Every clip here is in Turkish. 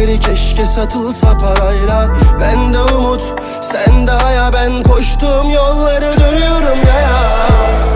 Hayalleri keşke satılsa parayla. Ben de umut, sen de haya. Ben koştuğum yolları dönüyorum ya ya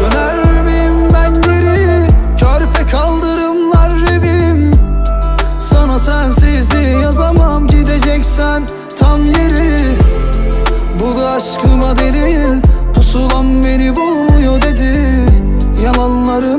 Döner miyim ben geri? Körpe kaldırımlar revim. Sana sensizliği yazamam. Gideceksen tam yeri. Bu da aşkıma delil.